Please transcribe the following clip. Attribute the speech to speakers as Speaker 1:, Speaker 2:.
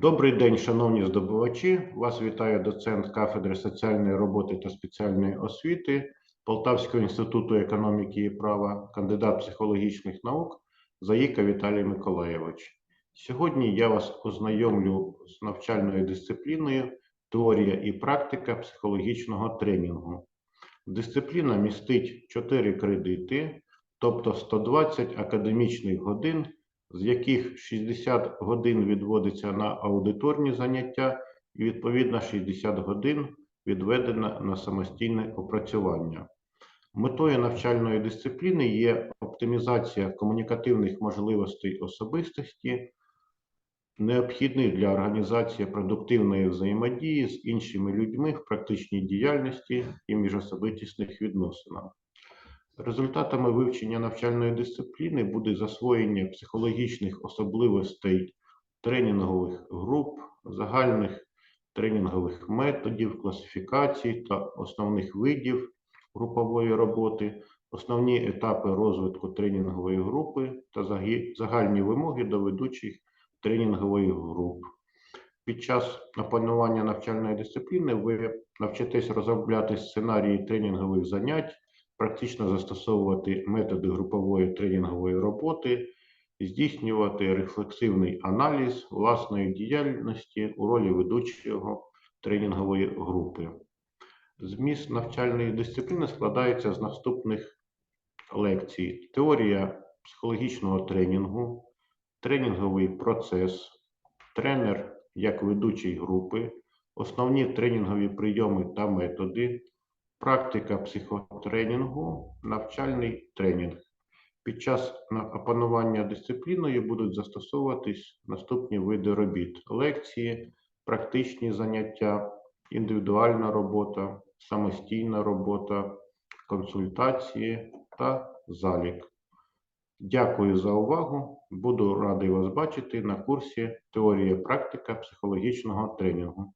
Speaker 1: Добрий день, шановні здобувачі. Вас вітає доцент кафедри соціальної роботи та спеціальної освіти Полтавського інституту економіки і права, кандидат психологічних наук Заїка Віталій Миколаєвич. Сьогодні я вас ознайомлю з навчальною дисципліною теорія і практика психологічного тренінгу. Дисципліна містить 4 кредити, тобто 120 академічних годин з яких 60 годин відводиться на аудиторні заняття і відповідно 60 годин відведено на самостійне опрацювання. Метою навчальної дисципліни є оптимізація комунікативних можливостей особистості, необхідних для організації продуктивної взаємодії з іншими людьми в практичній діяльності і міжособистісних відносинах. Результатами вивчення навчальної дисципліни буде засвоєння психологічних особливостей тренінгових груп, загальних тренінгових методів, класифікацій та основних видів групової роботи, основні етапи розвитку тренінгової групи та загальні вимоги до ведучих тренінгових груп. Під час опанування навчальної дисципліни ви навчитесь розробляти сценарії тренінгових занять практично застосовувати методи групової тренінгової роботи, здійснювати рефлексивний аналіз власної діяльності у ролі ведучого тренінгової групи. Зміст навчальної дисципліни складається з наступних лекцій: теорія психологічного тренінгу, тренінговий процес, тренер як ведучий групи, основні тренінгові прийоми та методи, Практика психотренінгу, навчальний тренінг. Під час опанування дисципліною будуть застосовуватись наступні види робіт: лекції, практичні заняття, індивідуальна робота, самостійна робота, консультації та залік. Дякую за увагу. Буду радий вас бачити на курсі Теорія практика психологічного тренінгу.